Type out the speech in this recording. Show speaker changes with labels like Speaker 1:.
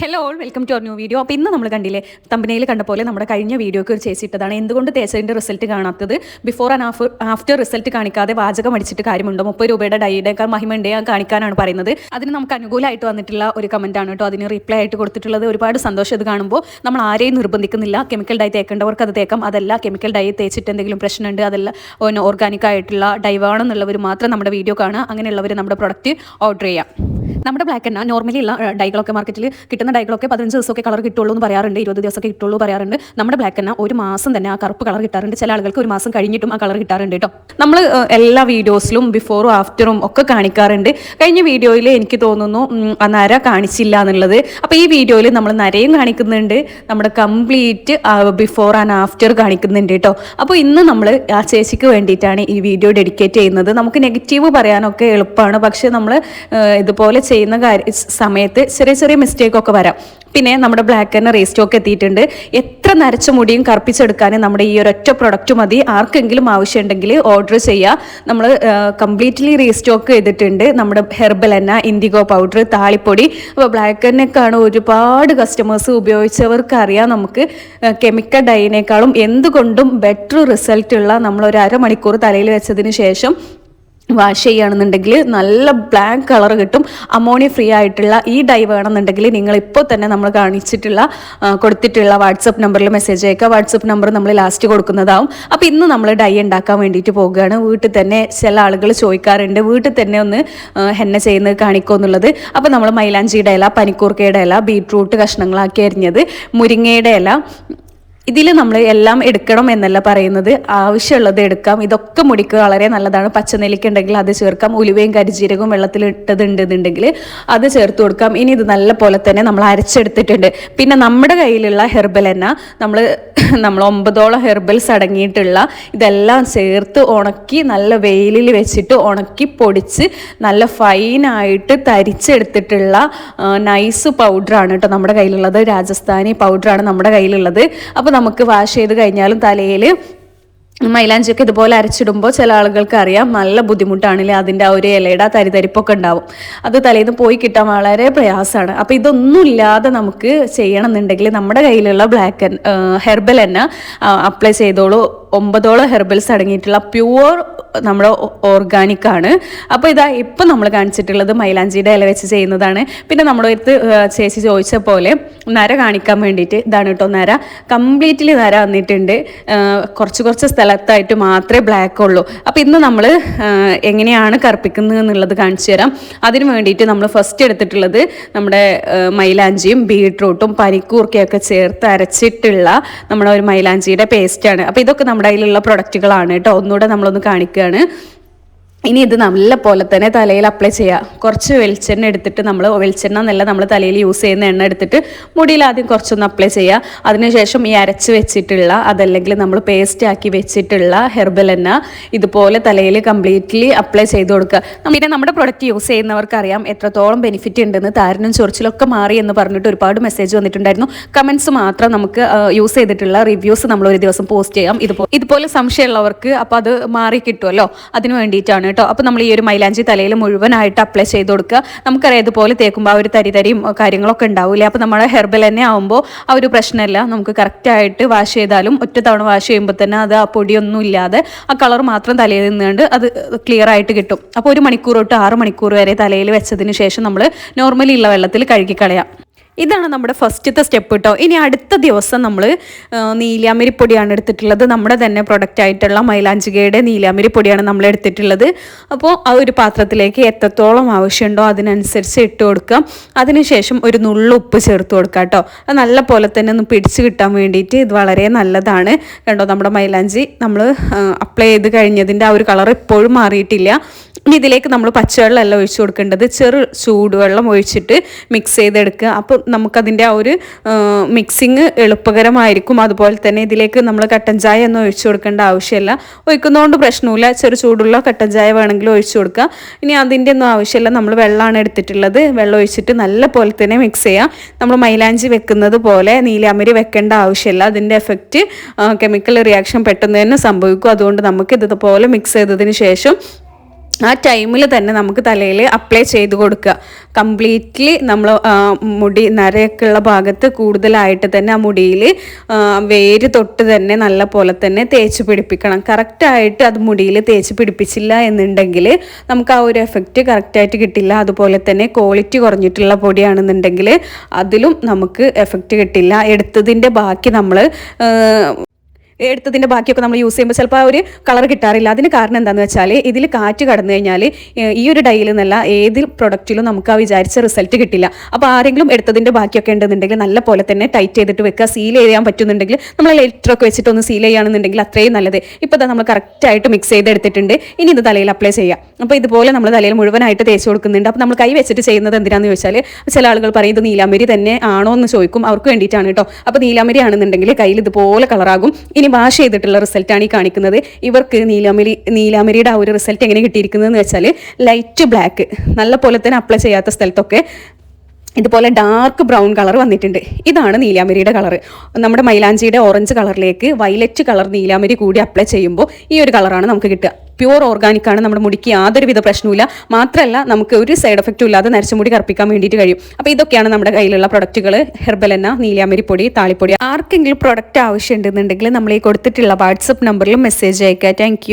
Speaker 1: Hello all welcome to our new video അപ്പോൾ ഇന്ന് നമ്മൾ കണ്ടില്ലേ തമ്പനയിൽ കണ്ട പോലെ നമ്മുടെ കഴിഞ്ഞ വീഡിയോക്ക് ഒരു ചേച്ചി ഇട്ടതാണ്. എന്തുകൊണ്ട് തേച്ചതിന്റെ റിസൾട്ട് കാണാത്തത്? Before and after after result കാണിക്കാതെ വാചകം അടിച്ചിട്ട് കാര്യമുണ്ടോ? മുപ്പത് രൂപയുടെ ഡൈയുടെയൊക്കെ മഹിമ ഉണ്ട് കാണിക്കാനാണ് പറയുന്നത്. അതിന് നമുക്ക് അനുകൂലമായിട്ട് വന്നിട്ടുള്ള ഒരു കമന്റ് ആണ് കേട്ടോ. അതിന് റിപ്ലൈ ആയിട്ട് കൊടുത്തിട്ടുള്ളത് ഒരുപാട് സന്തോഷം ഇത് കാണുമ്പോൾ. നമ്മൾ ആരെയും നിർബന്ധിക്കുന്നില്ല. കെമിക്കൽ ഡൈ തേക്കേണ്ടവർക്ക് അത് തേക്കാം. അതല്ല കെമിക്കൽ ഡൈ തേച്ചിട്ട് എന്തെങ്കിലും പ്രശ്നമുണ്ട് അതല്ല ഓർഗാനിക് ആയിട്ടുള്ള ഡൈവാണെന്നുള്ളവർ മാത്രം നമ്മുടെ വീഡിയോ കാണുക. അങ്ങനെയുള്ളവർ നമ്മുടെ പ്രൊഡക്റ്റ് ഓർഡർ ചെയ്യാം. നമ്മുടെ ബ്ലാക്ക് എണ്ണ നോർമലി ഉള്ള ഡൈകളൊക്കെ മാർക്കറ്റിൽ കിട്ടുന്ന ഡൈകളൊക്കെ പതിനഞ്ച് ദിവസമൊക്കെ കളർ കിട്ടുള്ളൂ എന്ന് പറയാറുണ്ട് ഇരുപത് ദിവസമൊക്കെ കിട്ടുള്ളൂ പറയാറുണ്ട്. നമ്മുടെ ബ്ലാക്ക് എണ്ണ ഒരു മാസം തന്നെ ആ കറുപ്പ് കളർ കിട്ടാറുണ്ട്. ചില ആളുകൾക്ക് ഒരു മാസം കഴിഞ്ഞിട്ടും ആ കളർ കിട്ടാറുണ്ട് കേട്ടോ നമ്മൾ എല്ലാ വീഡിയോസിലും ബിഫോറും ആഫ്റ്ററും ഒക്കെ കാണിക്കാറുണ്ട്. കഴിഞ്ഞ വീഡിയോയിൽ എനിക്ക് തോന്നുന്നു ആ നര കാണിച്ചില്ല എന്നുള്ളത്. അപ്പോൾ ഈ വീഡിയോയിൽ നമ്മൾ നരയും കാണിക്കുന്നുണ്ട്. നമ്മുടെ കംപ്ലീറ്റ് ബിഫോർ ആൻഡ് ആഫ്റ്റർ കാണിക്കുന്നുണ്ട് കേട്ടോ അപ്പോൾ ഇന്ന് നമ്മൾ ആ ചേച്ചിക്ക് വേണ്ടിയിട്ടാണ് ഈ വീഡിയോ ഡെഡിക്കേറ്റ് ചെയ്യുന്നത്. നമുക്ക് നെഗറ്റീവ് പറയാനൊക്കെ എളുപ്പമാണ് പക്ഷേ നമ്മൾ ഇതുപോലെ ചെയ്യുന്ന കാര്യ സമയത്ത് ചെറിയ ചെറിയ മിസ്റ്റേക്ക് ഒക്കെ വരാം. പിന്നെ നമ്മുടെ ബ്ലാക്ക് തന്നെ റേസ്റ്റോക്ക് എത്തിയിട്ടുണ്ട്. എത്ര നരച്ച മുടിയും കറുപ്പിച്ചെടുക്കാൻ നമ്മുടെ ഈ ഒരൊറ്റ പ്രൊഡക്റ്റ് മതി. ആർക്കെങ്കിലും ആവശ്യമുണ്ടെങ്കിൽ ഓർഡർ ചെയ്യുക നമ്മൾ കംപ്ലീറ്റ്ലി റീസ്റ്റോക്ക് ചെയ്തിട്ടുണ്ട്. നമ്മുടെ ഹെർബൽ എണ്ണ ഇൻഡിഗോ പൗഡർ താളിപ്പൊടി. അപ്പോൾ ബ്ലാക്ക് എണ്ണയൊക്കെയാണ് ഒരുപാട് കസ്റ്റമേഴ്സ് ഉപയോഗിച്ചവർക്ക് അറിയാം നമുക്ക് കെമിക്കൽ ഡൈനേക്കാളും എന്തുകൊണ്ടും ബെറ്റർ റിസൾട്ടുള്ള നമ്മൾ ഒരു അരമണിക്കൂർ തലയിൽ വെച്ചതിന് ശേഷം വാഷ് ചെയ്യുകയാണെന്നുണ്ടെങ്കിൽ നല്ല ബ്ലാക്ക് കളർ കിട്ടും. അമോണിയ ഫ്രീ ആയിട്ടുള്ള ഈ ഡൈ വേണമെന്നുണ്ടെങ്കിൽ നിങ്ങൾ ഇപ്പോൾ തന്നെ നമ്മൾ കാണിച്ചിട്ടുള്ള കൊടുത്തിട്ടുള്ള വാട്സപ്പ് നമ്പറിൽ മെസ്സേജ് അയക്കുക. വാട്സപ്പ് നമ്പർ നമ്മൾ ലാസ്റ്റ് കൊടുക്കുന്നതാവും. അപ്പോൾ ഇന്ന് നമ്മൾ ഡൈ ഉണ്ടാക്കാൻ വേണ്ടിയിട്ട് പോവുകയാണ് വീട്ടിൽ തന്നെ ചില ആളുകൾ ചോദിക്കാറുണ്ട്. വീട്ടിൽ തന്നെ ഒന്ന് ഹെന്ന ചെയ്യുന്നത് കാണിക്കുമോ എന്നുള്ളത്. അപ്പോൾ നമ്മൾ മൈലാഞ്ചിയുടെ ഇല പനിക്കൂർക്കയുടെ ഇല ബീട്രൂട്ട് കഷ്ണങ്ങളാക്കി അരിഞ്ഞത് മുരിങ്ങയുടെ ഇല ഇതിൽ നമ്മൾ എല്ലാം എടുക്കണം എന്നല്ല പറയുന്നത്. ആവശ്യമുള്ളത് എടുക്കാം. ഇതൊക്കെ മുടിക്ക് വളരെ നല്ലതാണ്. പച്ചനെല്ലിക്ക ഉണ്ടെങ്കിൽ അത് ചേർക്കാം. ഉലുവയും കരിജീരകവും വെള്ളത്തിൽ ഇട്ടതുണ്ടെന്നുണ്ടെങ്കിൽ അത് ചേർത്ത് കൊടുക്കാം. ഇനി ഇത് നല്ല പോലെ തന്നെ നമ്മൾ അരച്ചെടുത്തിട്ടുണ്ട്. പിന്നെ നമ്മുടെ കയ്യിലുള്ള ഹെർബൽ എന്ന നമ്മൾ നമ്മൾ ഒമ്പതോളം ഹെർബൽസ് അടങ്ങിയിട്ടുള്ള ഇതെല്ലാം ചേർത്ത് ഉണക്കി നല്ല വെയിലിൽ വെച്ചിട്ട് ഉണക്കി പൊടിച്ച് നല്ല ഫൈനായിട്ട് തരിച്ചെടുത്തിട്ടുള്ള നൈസ് പൗഡറാണ് കേട്ടോ നമ്മുടെ കയ്യിലുള്ളത്. രാജസ്ഥാനി പൗഡറാണ് നമ്മുടെ കയ്യിലുള്ളത്. അപ്പോൾ നമുക്ക് വാഷ് ചെയ്ത് കഴിഞ്ഞാലും തലയിൽ മൈലാഞ്ചിയൊക്കെ ഇതുപോലെ അരച്ചിടുമ്പോൾ ചില ആളുകൾക്ക് അറിയാം നല്ല ബുദ്ധിമുട്ടാണല്ലേ അതിന്റെ ആ ഒരു ഇലയുടെ തരിതരിപ്പൊക്കെ ഉണ്ടാവും. അത് തലേന്ന് പോയി കിട്ടാൻ വളരെ പ്രയാസമാണ്. അപ്പോൾ ഇതൊന്നുമില്ലാതെ നമുക്ക് ചെയ്യണം എന്നുണ്ടെങ്കിൽ നമ്മുടെ കയ്യിലുള്ള ബ്ലാക്ക് ഹെർബൽ എണ്ണ അപ്ലൈ ചെയ്തോളൂ. ഒമ്പതോളം ഹെർബൽസ് അടങ്ങിയിട്ടുള്ള പ്യുവർ നമ്മുടെ ഓർഗാനിക് ആണ്. അപ്പോൾ ഇതാ ഇപ്പം നമ്മൾ കാണിച്ചിട്ടുള്ളത് മൈലാഞ്ചിയുടെ ഇല വെച്ച് ചെയ്യുന്നതാണ്. പിന്നെ നമ്മുടെ അടുത്ത് ചേച്ചി ചോദിച്ച പോലെ നര കാണിക്കാൻ വേണ്ടിയിട്ട് ഇതാണ് കേട്ടോ നര. കംപ്ലീറ്റ്ലി നര വന്നിട്ടുണ്ട്. കുറച്ച് കുറച്ച് സ്ഥലത്തായിട്ട് മാത്രമേ ബ്ലാക്ക് ഉള്ളൂ. അപ്പോൾ ഇന്ന് നമ്മൾ എങ്ങനെയാണ് കറുപ്പിക്കുന്നത് എന്നുള്ളത് കാണിച്ചു തരാം. അതിന് വേണ്ടിയിട്ട് നമ്മൾ ഫസ്റ്റ് എടുത്തിട്ടുള്ളത് നമ്മുടെ മൈലാഞ്ചിയും ബീട്രൂട്ടും പനിക്കൂർക്കയൊക്കെ ചേർത്ത് അരച്ചിട്ടുള്ള നമ്മുടെ ഒരു മൈലാഞ്ചിയുടെ പേസ്റ്റാണ് അപ്പോൾ ഇതൊക്കെ നമ്മുടെ കയ്യിലുള്ള പ്രൊഡക്റ്റുകളാണ് കേട്ടോ. ഒന്നുകൂടെ നമ്മളൊന്ന് കാണിക്കുകയാണ്. ഇനി ഇത് നല്ല പോലെ തന്നെ തലയിൽ അപ്ലൈ ചെയ്യുക കുറച്ച് വെളിച്ചെണ്ണ എടുത്തിട്ട് നമ്മൾ വെളിച്ചെണ്ണ എന്നല്ല നമ്മൾ തലയിൽ യൂസ് ചെയ്യുന്ന എണ്ണ എടുത്തിട്ട് മുടിയിൽ ആദ്യം കുറച്ചൊന്ന് അപ്ലൈ ചെയ്യുക അതിനുശേഷം ഈ അരച്ച് വെച്ചിട്ടുള്ള അതല്ലെങ്കിൽ നമ്മൾ പേസ്റ്റ് ആക്കി വെച്ചിട്ടുള്ള ഹെർബൽ എണ്ണ ഇതുപോലെ തലയിൽ കംപ്ലീറ്റ്ലി അപ്ലൈ ചെയ്ത് കൊടുക്കുക. പിന്നെ നമ്മുടെ പ്രൊഡക്റ്റ് യൂസ് ചെയ്യുന്നവർക്ക് അറിയാം എത്രത്തോളം ബെനിഫിറ്റ് ഉണ്ടെന്ന്. താരനും ചൊറിച്ചിലൊക്കെ മാറി എന്ന് പറഞ്ഞിട്ട് ഒരുപാട് മെസ്സേജ് വന്നിട്ടുണ്ടായിരുന്നു. കമൻസ് മാത്രം നമുക്ക് യൂസ് ചെയ്തിട്ടുള്ള റിവ്യൂസ് നമ്മൾ ഒരു ദിവസം പോസ്റ്റ് ചെയ്യാം. ഇതുപോലെ ഇതുപോലെ സംശയമുള്ളവർക്ക് അപ്പോൾ അത് മാറി കിട്ടുമല്ലോ അതിന് വേണ്ടിയിട്ടാണ് കേട്ടോ. അപ്പോൾ നമ്മൾ ഈ ഒരു മൈലാഞ്ചി തലയിൽ മുഴുവനായിട്ട് അപ്ലൈ ചെയ്ത് കൊടുക്കുക. നമുക്കറിയാം ഇതുപോലെ തേക്കുമ്പോൾ ആ ഒരു തരി തരിയും കാര്യങ്ങളൊക്കെ ഉണ്ടാവില്ല? അപ്പോൾ നമ്മുടെ ഹെർബൽ തന്നെ ആവുമ്പോൾ ആ ഒരു പ്രശ്നമില്ല. നമുക്ക് കറക്റ്റായിട്ട് വാഷ് ചെയ്താലും ഒറ്റ തവണ വാഷ് ചെയ്യുമ്പോൾ തന്നെ അത് ആ പൊടിയൊന്നും ഇല്ലാതെ ആ കളർ മാത്രം തലയിൽ നിന്നുകൊണ്ട് അത് ക്ലിയർ ആയിട്ട് കിട്ടും. അപ്പോൾ ഒരു മണിക്കൂർ തൊട്ട് ആറ് മണിക്കൂർ വരെ തലയിൽ വെച്ചതിന് ശേഷം നമ്മൾ നോർമലി ഉള്ള വെള്ളത്തിൽ കഴുകിക്കളയാം. ഇതാണ് നമ്മുടെ ഫസ്റ്റത്തെ സ്റ്റെപ്പ് കേട്ടോ. ഇനി അടുത്ത ദിവസം നമ്മൾ നീലാമിരി പൊടിയാണ് എടുത്തിട്ടുള്ളത്. നമ്മുടെ തന്നെ പ്രൊഡക്റ്റ് ആയിട്ടുള്ള മൈലാഞ്ചികയുടെ നീലാമിരി പൊടിയാണ് നമ്മൾ എടുത്തിട്ടുള്ളത്. അപ്പോൾ ആ ഒരു പാത്രത്തിലേക്ക് എത്രത്തോളം ആവശ്യമുണ്ടോ അതിനനുസരിച്ച് ഇട്ട് കൊടുക്കാം. അതിനുശേഷം ഒരു നുള്ളു ഉപ്പ് ചേർത്ത് കൊടുക്കാം കേട്ടോ. അത് നല്ല പോലെ തന്നെ ഒന്ന് പിടിച്ച് കിട്ടാൻ വേണ്ടിയിട്ട് ഇത് വളരെ നല്ലതാണ്. കണ്ടോ നമ്മുടെ മൈലാഞ്ചി നമ്മൾ അപ്ലൈ ചെയ്ത് കഴിഞ്ഞതിന്റെ ആ ഒരു കളർ ഇപ്പോഴും മാറിയിട്ടില്ല. ഇനി ഇതിലേക്ക് നമ്മൾ പച്ചവെള്ളമല്ല ഒഴിച്ചു കൊടുക്കേണ്ടത്. ചെറു ചൂടുവെള്ളം ഒഴിച്ചിട്ട് മിക്സ് ചെയ്തെടുക്കുക. അപ്പോൾ നമുക്കതിന്റെ ആ ഒരു മിക്സിങ് എളുപ്പകരമായിരിക്കും. അതുപോലെ തന്നെ ഇതിലേക്ക് നമ്മൾ കട്ടൻ ചായ ഒന്നും ഒഴിച്ചു കൊടുക്കേണ്ട ആവശ്യമില്ല. ഒഴിക്കുന്നതുകൊണ്ട് പ്രശ്നമില്ല. ചെറു ചൂടുള്ള കട്ടൻ ചായ വേണമെങ്കിൽ ഒഴിച്ചു കൊടുക്കുക. ഇനി അതിന്റെ ഒന്നും ആവശ്യമില്ല. നമ്മൾ വെള്ളമാണ് എടുത്തിട്ടുള്ളത്. വെള്ളം ഒഴിച്ചിട്ട് നല്ല പോലെ തന്നെ മിക്സ് ചെയ്യാം. നമ്മൾ മൈലാഞ്ചി വെക്കുന്നത് പോലെ നീലാമരി വെക്കേണ്ട ആവശ്യമില്ല. അതിന്റെ എഫക്റ്റ് കെമിക്കൽ റിയാക്ഷൻ പെട്ടെന്ന് തന്നെ സംഭവിക്കും. അതുകൊണ്ട് നമുക്ക് ഇതുപോലെ മിക്സ് ചെയ്തതിന് ശേഷം ആ ടൈമിൽ തന്നെ നമുക്ക് തലയിൽ അപ്ലൈ ചെയ്ത് കൊടുക്കുക. കംപ്ലീറ്റ്ലി നമ്മൾ മുടി നരയൊക്കെ ഉള്ള ഭാഗത്ത് കൂടുതലായിട്ട് തന്നെ ആ മുടിയിൽ വേര് തൊട്ട് തന്നെ നല്ല പോലെ തന്നെ തേച്ച് പിടിപ്പിക്കണം. കറക്റ്റായിട്ട് അത് മുടിയിൽ തേച്ച് പിടിപ്പിച്ചില്ല എന്നുണ്ടെങ്കിൽ നമുക്ക് ആ ഒരു എഫക്റ്റ് കറക്റ്റായിട്ട് കിട്ടില്ല. അതുപോലെ തന്നെ ക്വാളിറ്റി കുറഞ്ഞിട്ടുള്ള പൊടിയാണെന്നുണ്ടെങ്കിൽ അതിലും നമുക്ക് എഫക്റ്റ് കിട്ടില്ല. എടുത്തതിന്റെ ബാക്കി നമ്മൾ എടുത്തതിന്റെ ബാക്കിയൊക്കെ നമ്മൾ യൂസ് ചെയ്യുമ്പോൾ ചിലപ്പോൾ ആ ഒരു കളർ കിട്ടാറില്ല. അതിന് കാരണം എന്താണെന്ന് വെച്ചാൽ ഇതിൽ കാറ്റ് കടന്നു കഴിഞ്ഞാൽ ഈ ഒരു ഡൈയിൽ നിന്നല്ല ഏത് പ്രൊഡക്റ്റിലും നമുക്ക് ആ വിചാരിച്ച റിസൾട്ട് കിട്ടില്ല. അപ്പോൾ ആരെങ്കിലും എടുത്തതിന്റെ ബാക്കിയൊക്കെ ഉണ്ടെന്നുണ്ടെങ്കിൽ നല്ല പോലെ തന്നെ ടൈറ്റ് ചെയ്തിട്ട് വെക്കുക. സീൽ ചെയ്യാൻ പറ്റുന്നുണ്ടെങ്കിൽ നമ്മൾ ലെറ്ററൊക്കെ വെച്ചിട്ട് ഒന്ന് സീൽ ചെയ്യുകയാണെന്നുണ്ടെങ്കിൽ അത്രയും നല്ലത്. ഇപ്പോൾ നമ്മൾ കറക്റ്റായിട്ട് മിക്സ് ചെയ്തെടുത്തിട്ടുണ്ട് ഇനി ഇത് തലയിൽ അപ്ലൈ ചെയ്യാം. അപ്പോൾ ഇതുപോലെ നമ്മൾ തലയിൽ മുഴുവനായിട്ട് തേച്ച് കൊടുക്കുന്നുണ്ട്. അപ്പോൾ നമ്മൾ കൈ വെച്ചിട്ട് ചെയ്യുന്നത് എന്തിനാണെന്ന് വെച്ചാൽ ചില ആളുകൾ പറയും ഇത് നീലാമരി തന്നെ ആണോ എന്ന് ചോദിക്കും. അവർക്ക് വേണ്ടിയിട്ടാണ് കേട്ടോ. അപ്പോൾ നീലാമരി ആണെന്നുണ്ടെങ്കിൽ കയ്യിൽ ഇതുപോലെ കളറാകും ഇനി വാഷ് ചെയ്തിട്ടുള്ള റിസൾട്ടാണ് ഈ കാണിക്കുന്നത്. ഇവർക്ക് നീലാമരി നീലാമരിയുടെ ആ ഒരു റിസൾട്ട് എങ്ങനെ കിട്ടിയിരിക്കുന്നതെന്ന് വെച്ചാൽ ലൈറ്റ് ബ്ലാക്ക് നല്ല പോലെ തന്നെ അപ്ലൈ ചെയ്യാത്ത സ്ഥലത്തൊക്കെ ഇതുപോലെ ഡാർക്ക് ബ്രൗൺ കളർ വന്നിട്ടുണ്ട്. ഇതാണ് നീലാമരിയുടെ കളർ. നമ്മുടെ മൈലാഞ്ചിയുടെ ഓറഞ്ച് കളറിലേക്ക് വയലറ്റ് കളർ നീലാമരി കൂടി അപ്ലൈ ചെയ്യുമ്പോൾ ഈ ഒരു കളറാണ് നമുക്ക് കിട്ടുക. പ്യൂർ ഓർഗാനിക് ആണ്. നമ്മുടെ മുടിക്ക് യാതൊരുവിധ പ്രശ്നവുമില്ല. മാത്രമല്ല നമുക്ക് ഒരു സൈഡ് എഫക്റ്റും ഇല്ലാതെ നരച്ച മുടി കറുപ്പിക്കാൻ വേണ്ടിയിട്ട് കഴിയും. അപ്പോൾ ഇതൊക്കെയാണ് നമ്മുടെ കയ്യിലുള്ള പ്രൊഡക്റ്റുകൾ. ഹെർബലെന്ന നീലാമരി പൊടി താളിപ്പൊടി. ആർക്കെങ്കിലും പ്രൊഡക്റ്റ് ആവശ്യമുണ്ടെന്നുണ്ടെങ്കിൽ നമ്മൾ ഈ കൊടുത്തിട്ടുള്ള വാട്സപ്പ് നമ്പറിൽ മെസ്സേജ് അയക്കുക താങ്ക്